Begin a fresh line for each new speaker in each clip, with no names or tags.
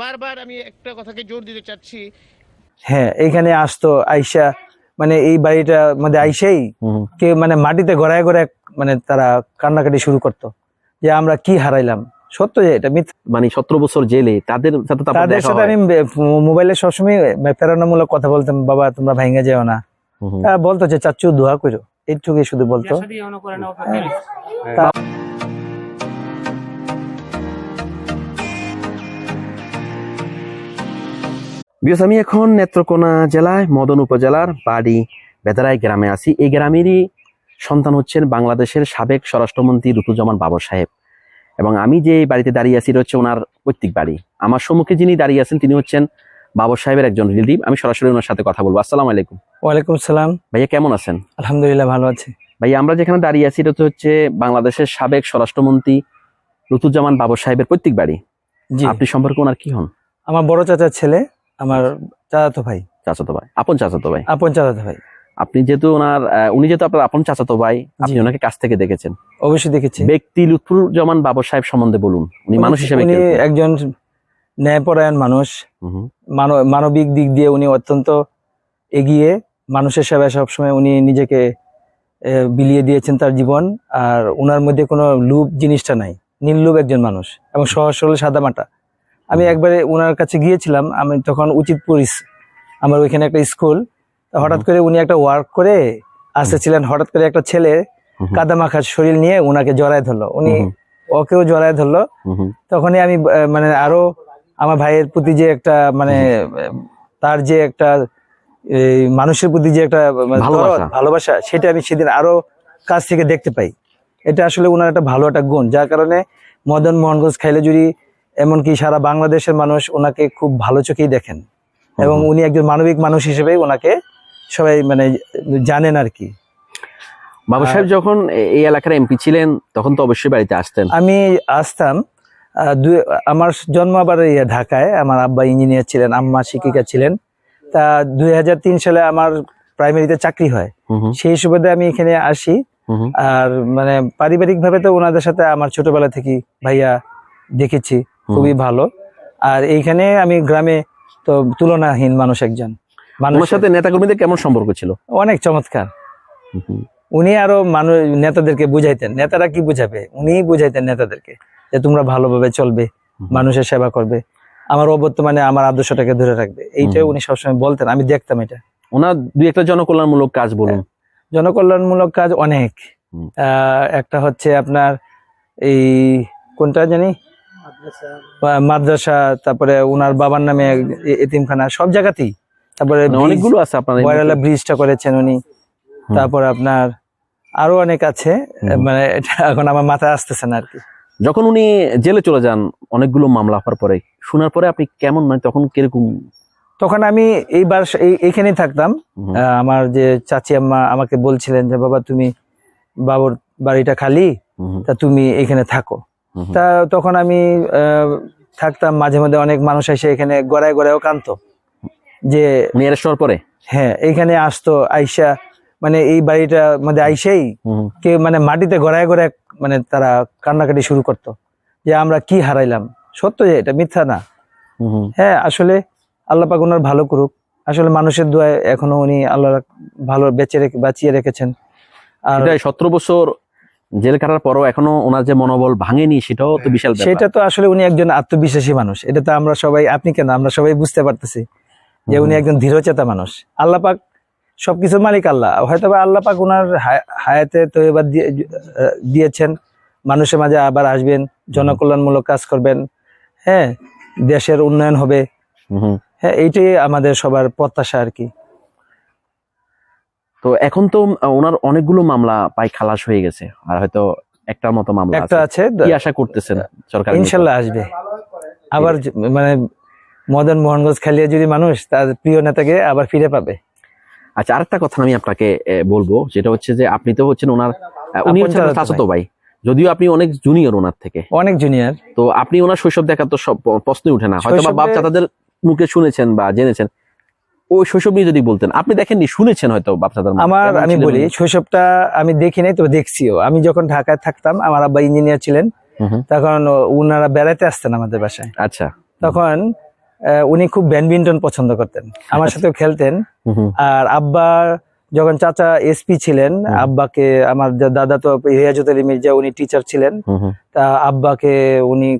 বারবার আমি একটা কথাকে জোর দিতে চাচ্ছি।
হ্যাঁ এখানে আসতো আইসা মানে এই বাড়িটা মধ্যে আইসাই কে মানে মাটিতে গড়ায় গড়ায় মানে তারা কান্নাকাটি শুরু করতো যে আমরা কি হারাইলাম। সত্য যে এটা মিথ্যা
মানে সতেরো বছর জেলে তাদের সাথে
তাদের সাথে আমি মোবাইলে সবসময় প্রেরণামূলক কথা বলতাম বাবা তোমরা ভাঙ্গা যেও না। বলতো যে চাচ্চু দোয়া করো। এইটুকুই শুধু বলতো।
বিকজ আমি এখন নেত্রকোনা জেলায় মদন উপজেলার বাড়ি বেদারাই গ্রামে আছি। এই গ্রামেরই সন্তান হচ্ছেন বাংলাদেশের সাবেক স্বরাষ্ট্রমন্ত্রী রুতুজামান বাবর সাহেব। এবং আমি যে বাড়িতে দাঁড়িয়ে আছি হচ্ছে ওনার পৈতৃক বাড়ি। আমার সম্মুখে যিনি দাঁড়িয়ে আছেন তিনি হচ্ছেন বাবর সাহেবের একজন রিলেটিভ আমি সরাসরি ওনার সাথে কথা বলব। আসসালামু আলাইকুম।
ওয়ালাইকুম সালাম
ভাইয়া কেমন আছেন?
আলহামদুলিল্লাহ ভালো আছি।
ভাইয়া আমরা যেখানে দাঁড়িয়ে আছি এটা তো হচ্ছে বাংলাদেশের সাবেক স্বরাষ্ট্রমন্ত্রী রুতুজামান বাবর সাহেবের পৈতৃক বাড়ি।
জি।
আপনি সম্পর্কে ওনার কি হন?
আমার বড় চাচার ছেলে আমার চাচাতো ভাই।
চাচাতো ভাই। আপন চাচাতো ভাই।
আপন চাচাতো ভাই।
আপনি যেহেতু ওনার উনি যেহেতু আপনার আপন চাচাতো ভাই আপনি ওনাকে কাছ থেকে দেখেছেন।
অবশ্যই দেখেছি।
ব্যক্তি লুৎফুজ্জামান বাবর সাহেব সম্বন্ধে বলুন। উনি মানুষ হিসেবে
উনি একজন ন্যায়পরায়ণ মানুষ। মানবিক দিক দিয়ে উনি অত্যন্ত এগিয়ে। মানুষের সেবায় সবসময় উনি নিজেকে বিলিয়ে দিয়েছেন তার জীবন। আর ওনার মধ্যে কোনো লুপ জিনিসটা নাই। নির্লোভ একজন মানুষ এবং সহজ সরল সাদামাটা। আমি একবারে ওনার কাছে গিয়েছিলাম আমি তখন উচিত পরিস আমার ওইখানে একটা স্কুল। হঠাৎ করে উনি একটা ওয়ার্ক করে আসতেছিলেন হঠাৎ করে একটা ছেলে কাদা মাখা শরীর নিয়ে ওনাকে জড়ায় ধরলো। উনি ওকেও জড়ায় ধরলো। তখনই আমি মানে আরও আমার ভাইয়ের প্রতি যে একটা মানে তার যে একটা মানুষের প্রতি যে একটা মানে
ভালোবাসা।
ভালোবাসা সেটা আমি সেদিন আরও কাছ থেকে দেখতে পাই। এটা আসলে ওনার একটা ভালো একটা গুণ যার কারণে মদন মোহনগঞ্জ খাইলে যদি এমনকি সারা বাংলাদেশের মানুষ ওনাকে খুব ভালো চোখেই দেখেন। এবং উনি একজন মানবিক মানুষ হিসেবে ওনাকে সবাই মানে জানেন আর কি।
বাবর সাহেব যখন এই এলাকার এমপি ছিলেন তখন তো অবশ্যই বাড়িতে আসতেন।
আমি আসতাম আমার জন্ম আবার ঢাকায় আমার আব্বা ইঞ্জিনিয়ার ছিলেন আম্মা শিক্ষিকা ছিলেন। তা দুই হাজার তিন সালে আমার প্রাইমারিতে চাকরি হয়। সেই সুবাদে আমি এখানে আসি। আর মানে পারিবারিক ভাবে তো ওনাদের সাথে আমার ছোটবেলা থেকে ভাইয়া দেখেছি। খুবই ভালো। আর এইখানে আমি গ্রামে তো তুলনাহীন মানুষ একজন।
মানুষের সাথে নেতাকর্মীদের কেমন সম্পর্ক ছিল?
অনেক চমৎকার। উনি আরও মানুষ নেতাদেরকে বুঝাইতেন। নেতারা কি বুঝাবে? উনি বুঝাইতেন নেতাদেরকে যে তোমরা ভালোভাবে চলবে মানুষের সেবা করবে। আমার অবর্তমানে আমার আদর্শটাকে ধরে রাখবে। এইটাই
হুম।
উনি সবসময় বলতেন আমি দেখতাম এটা।
ওনার দুই একটা জনকল্যাণমূলক কাজ বলুন।
জনকল্যাণমূলক কাজ অনেক। আহ, একটা হচ্ছে আপনার এই কোনটা জানি? মাদ্রাসা তারপরে উনার বাবার নামে এতিমখানা সব জায়গাতেই। তারপরে
মানে অনেকগুলো আছে আপনার
বয়রালা ব্রিজটা করেছেন উনি। তারপর আপনার আরও অনেক আছে। মানে এটা এখন আমার মাথায় আসতেছে না আর কি।
যখন উনি জেলে চলে যান অনেকগুলো মামলা হওয়ার পরে শোনার পরে আপনি কেমন মানে তখন কীরকম?
তখন আমি এইবার এই- এইখানেই থাকতাম। আহ, আমার যে চাচি আম্মা আমাকে বলছিলেন যে বাবা তুমি বাবুর বাড়িটা খালি তা তুমি এখানে থাকো। তা তখন আমি থাকতাম মাঝে মাঝে অনেক মানুষ এসে এখানে গড়ায় গড়ায়ও কান্ত যে
উনি অ্যারেস্ট পরে?
হ্যাঁ এইখানে আসতো আইসা মানে এই বাড়িটা মধ্যে আইসেই কে মানে মাটিতে গড়ায় গড়ায় মানে তারা কান্নাকাটি শুরু করতো। যে আমরা কি হারাইলাম? সত্য যে এটা মিথ্যা না। হ্যাঁ আসলে আল্লাহ পাক ওনার ভালো করুক। আসলে মানুষের দোয়ায় এখনও উনি আল্লাহ ভালো বেঁচে রেখে বাঁচিয়ে রেখেছেন। আর
সতেরো বছর জেল কাটার পরও এখনও ওনার যে মনোবল ভাঙেনি সেটাও তো বিশাল
সেটা তো আসলে উনি একজন আত্মবিশ্বাসী মানুষ। এটা তো আমরা সবাই আপনি কেন? আমরা সবাই বুঝতে পারতেছি যে উনি। একজন দৃঢ়চেতা মানুষ। আল্লাহ পাক সবকিছুর মালিক আল্লাহ। হয়তো বা আল্লাহ পাক ওনার হায়- হায়াতে তো এবার দিয়েছেন। মানুষের মাঝে আবার আসবেন জনকল্যাণমূলক কাজ করবেন। হ্যাঁ দেশের উন্নয়ন হবে। হ্যাঁ এইটাই আমাদের সবার প্রত্যাশা আর কি।
তো এখন তো ওনার অনেকগুলো মামলা পাই খালাস হয়ে গেছে। আর হয়তো একটার মতো মামলা
একটা
আছে। কি আশা করতেছেন সরকার
ইনশাল্লাহ আসবে। আবার মানে মদন মোহনগঞ্জ খেলিয়ে যদি মানুষ তার প্রিয় নেতাকে আবার ফিরে পাবে।
আচ্ছা আরেকটা কথা আমি আপনাকে বলব যেটা হচ্ছে যে আপনি তো হচ্ছেন ওনার উনি হচ্ছেন
চাচাতো
ভাই। যদিও আপনি অনেক জুনিয়র ওনার থেকে।
অনেক জুনিয়র
তো আপনি ওনার শৈশব দেখার তো সব প্রশ্নই উঠে না। হয়তো বাপ চাচাদের মুখে শুনেছেন বা জেনেছেন। ওই শৈশব নিয়ে যদি বলতেন আপনি দেখেননি শুনেছেন হয়তো বাপ
আমার আমি বলি শৈশবটা আমি দেখি নাই তো দেখছিও। আমি যখন ঢাকায় থাকতাম আমার আব্বা ইঞ্জিনিয়ার ছিলেন তখন উনারা বেড়াতে আসতেন আমাদের বাসায়।
আচ্ছা।
তখন উনি খুব ব্যাডমিন্টন পছন্দ করতেন। আমার সাথেও খেলতেন। আর আব্বা যখন চাচা এসপি ছিলেন আব্বাকে আমার দাদা তো রিয়াজুত আলী মির্জা উনি টিচার ছিলেন। তা আব্বাকে উনি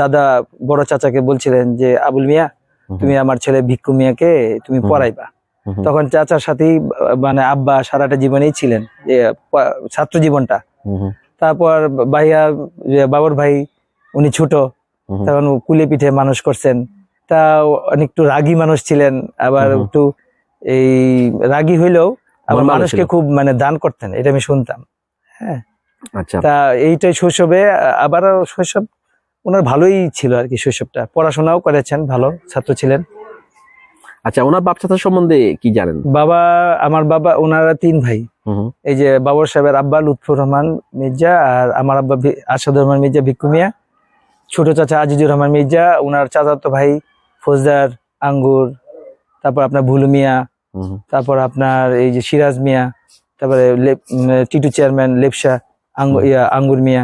দাদা বড় চাচাকে বলছিলেন যে আবুল মিয়া তুমি আমার ছেলে ভিক্ষু মিয়াকে তুমি পড়াইবা। তখন চাচার সাথেই আহ, মানে আব্বা সারাটা জীবনেই ছিলেন ছাত্র জীবনটা। তারপর ভাইয়া বাবর ভাই উনি ছোট তখন কুলে পিঠে মানুষ করছেন। তা অনেক একটু রাগী মানুষ ছিলেন আবার। একটু এই রাগী হইলেও আবার মানুষকে খুব মানে দান করতেন এটা আমি শুনতাম।
আচ্ছা।
তা এইটাই শৈশবে আবার শৈশব ওনার ভালোই ছিল আর কি শৈশবটা। পড়াশোনাও করেছেন ভালো ছাত্র ছিলেন।
আচ্ছা ওনার বাপ চাচা সম্বন্ধে কি জানেন?
বাবা আমার বাবা ওনারা তিন ভাই। এই যে বাবর সাহেবের আব্বা লুৎফুর রহমান মির্জা আর আমার আব্বা আসাদুর রহমান মির্জা ভিক্ষু মিয়া। ছোট চাচা আজিজুর রহমান মির্জা ওনার চাচাতো ভাই ফৌজদার আঙ্গুর তারপর আপনার ভুলু মিয়া তারপর আপনার এই যে সিরাজ মিয়া তারপরে টিটু চেয়ারম্যান লেপসা আঙ্গু- ইয়া, আঙ্গুর মিয়া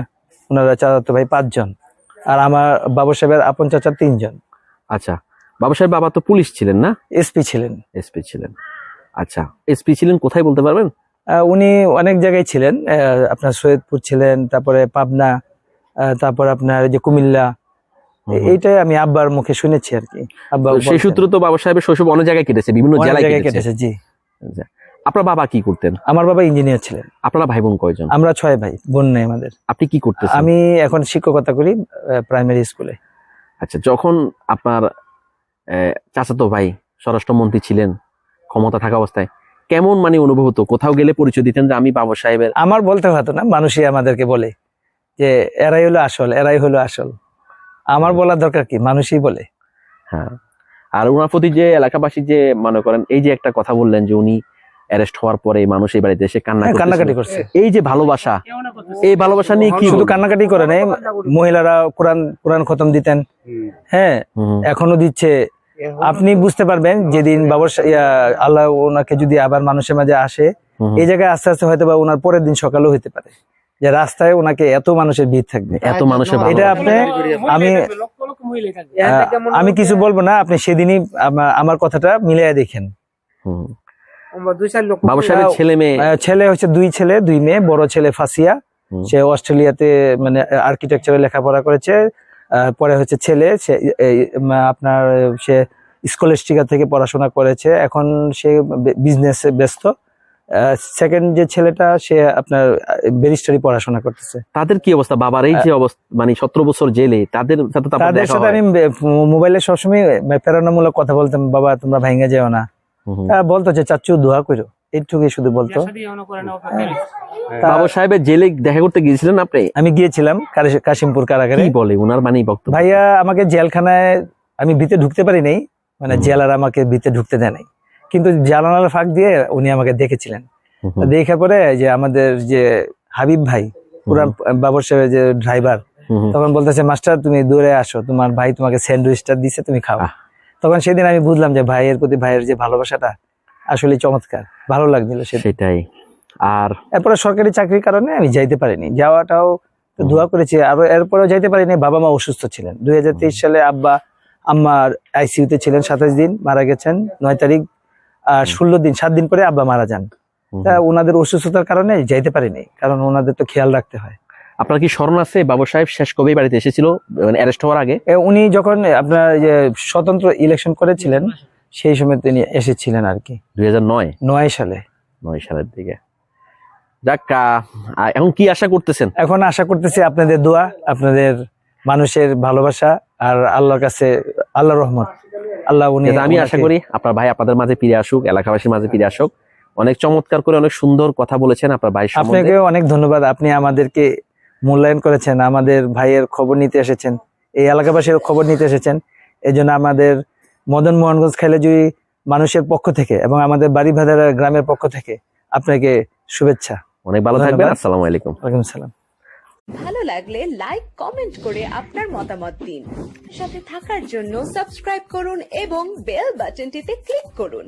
ওনারা চাচাতো ভাই পাঁচজন। আর আমার বাবর সাহেবের আপন চাচা তিনজন।
আচ্ছা বাবা সাহেব বাবা তো পুলিশ ছিলেন না?
এসপি ছিলেন।
এসপি ছিলেন। আচ্ছা এসপি ছিলেন কোথায় বলতে পারবেন?
উনি অনেক জায়গায় ছিলেন আপনার সৈয়দপুর ছিলেন তারপরে পাবনা তারপর আপনার যে কুমিল্লা। এইটাই আমি আব্বার মুখে শুনেছি আর কি। আব্বা
সেই সূত্র তো বাবা সাহেবের শৈশব অনেক জায়গায় কেটেছে বিভিন্ন জেলায় কেটেছে
জি।
আচ্ছা। আপনার বাবা কি করতেন?
আমার বাবা ইঞ্জিনিয়ার ছিলেন।
আপনারা ভাই বোন কয়জন?
আমরা ছয় ভাই বোন নেই আমাদের।
আপনি কি করতেছেন?
আমি এখন শিক্ষকতা করি প্রাইমারি স্কুলে
আচ্ছা যখন আপনার চাচাতো ভাই স্বরাষ্ট্রমন্ত্রী ছিলেন ক্ষমতা থাকা অবস্থায় কেমন মানে অনুভব হতো? কোথাও গেলে পরিচয় দিতেন যে আমি বাবা সাহেবের
আমার বলতে হতো না মানুষই আমাদেরকে বলে যে এরাই হলো আসল এরাই হলো আসল। আমার বলার দরকার কি? মানুষই বলে।
হ্যাঁ। আর ওনার প্রতি যে এলাকাবাসী যে মনে করেন এই যে একটা কথা বললেন যে উনি অ্যারেস্ট হওয়ার পরে মানুষ এই বাড়িতে এসে কান্না
হ্যাঁ, কান্নাকাটি করছে।
এই যে ভালোবাসা এই ভালোবাসা নিয়ে কি
শুধু কান্নাকাটি করে নাই মহিলারা কোরআন কোরআন খতম দিতেন। হ্যাঁ এখনও দিচ্ছে। আপনি বুঝতে পারবেন যেদিন বাবর আল্লাহ ওনাকে যদি আবার মানুষের মাঝে আসে এই জায়গায় আস্তে আস্তে হয়তো বা ওনার পরের দিন সকালেও হতে পারে। যে রাস্তায় ওনাকে এত মানুষের ভিড় থাকবে।
এত মানুষের
এটা আপনি আমি আহ, আমি কিছু বলব না আপনি সেদিনই আমার কথাটা মিলিয়ে দেখেন।
বাবা সাহেবের ছেলে মেয়ে?
ছেলে হচ্ছে দুই ছেলে দুই মেয়ে বড় ছেলে ফাসিয়া। সে অস্ট্রেলিয়াতে মানে আর্কিটেকচারে লেখাপড়া করেছে। পরে হচ্ছে ছেলে সে আপনার সে স্কলাস্টিকা থেকে পড়াশোনা করেছে। এখন সে বিজনেসে ব্যস্ত। সেকেন্ড যে ছেলেটা সে আপনার ব্যারিস্টারি পড়াশোনা করতেছে।
তাদের কি অবস্থা? বাবার এই যে অবস্থা মানে সতেরো বছর জেলে তাদের সাথে
তাদের সাথে আমি মোবাইলে সবসময় প্রেরণামূলক কথা বলতাম বাবা তোমরা ভাঙ্গা যেও না। বলতো যে চাচ্চু দোয়া করো। এইটুকুই শুধু বলতো। তা
বাবা সাহেবের জেলে দেখা করতে গিয়েছিলেন আপনি?
আমি গিয়েছিলাম কাশিমপুর কারাগারে।
কি বলে ওনার মানে বক্তব্য
ভাইয়া আমাকে জেলখানায় আমি ভিতরে ঢুকতে পারি নাই মানে। জেলার আমাকে ভিতরে ঢুকতে দেয় নাই। কিন্তু জানালার ফাঁক দিয়ে উনি আমাকে দেখেছিলেন। দেখে পরে যে আমাদের যে হাবিব ভাই পুরান বাবর সাহেবের যে ড্রাইভার। তখন বলতেছে মাস্টার তুমি দূরে আসো। তোমার ভাই তোমাকে স্যান্ডউইচটা দিছে তুমি খাও। তখন সেদিন আমি বুঝলাম যে ভাইয়ের প্রতি ভাইয়ের যে ভালোবাসাটা আসলে চমৎকার ভালো লাগছিল
সেটাই। আর
এরপরে সরকারি চাকরির কারণে আমি যাইতে পারিনি। যাওয়াটাও দোয়া করেছি। আরও এরপরেও যাইতে পারিনি। বাবা মা অসুস্থ ছিলেন। দুই হাজার তেইশ সালে আব্বা আম্মার আইসিইউতে ছিলেন সাতাশ দিন মারা গেছেন নয় তারিখ। আর ষোলো দিন সাত দিন পরে আব্বা মারা যান। তা ওনাদের অসুস্থতার কারণে যাইতে পারিনি। কারণ ওনাদের তো খেয়াল রাখতে হয়।
আপনার কি স্মরণ আছে? বাবা সাহেব শেষ কবে বাড়িতে এসেছিল? মানে অ্যারেস্ট হওয়ার আগে?
উনি যখন আপনার যে স্বতন্ত্র ইলেকশন করেছিলেন সেই সময় তিনি এসেছিলেন আর কি।
দুই নয়?
সালে।
নয় সালের দিকে। যাক এখন কি আশা করতেছেন?
এখন আশা করতেছি আপনাদের দোয়া আপনাদের মানুষের ভালোবাসা আর আল্লাহর কাছে আল্লাহ রহমত। আল্লাহ উনি
আমি আশা করি আপনার ভাই আপনাদের মাঝে ফিরে আসুক এলাকাবাসীর মাঝে ফিরে আসুক। অনেক চমৎকার করে অনেক সুন্দর কথা বলেছেন আপনার ভাই
আপনাকে অনেক ধন্যবাদ। আপনি আমাদেরকে মূল্যায়ন করেছেন আমাদের ভাইয়ের খবর নিতে এসেছেন এই এলাকাবাসীর খবর নিতে এসেছেন। এই জন্য আমাদের মদন মোহনগঞ্জ খেলেজুই মানুষের পক্ষ থেকে এবং আমাদের বাড়ি ভাদারা গ্রামের পক্ষ থেকে আপনাকে শুভেচ্ছা।
অনেক ভালো থাকবেন। আসসালামু আলাইকুম।
ওয়ালাইকুম সালাম
ভালো লাগলে লাইক কমেন্ট করে আপনার মতামত দিন। সাথে থাকার জন্য সাবস্ক্রাইব করুন এবং বেল বাটনটিতে ক্লিক করুন।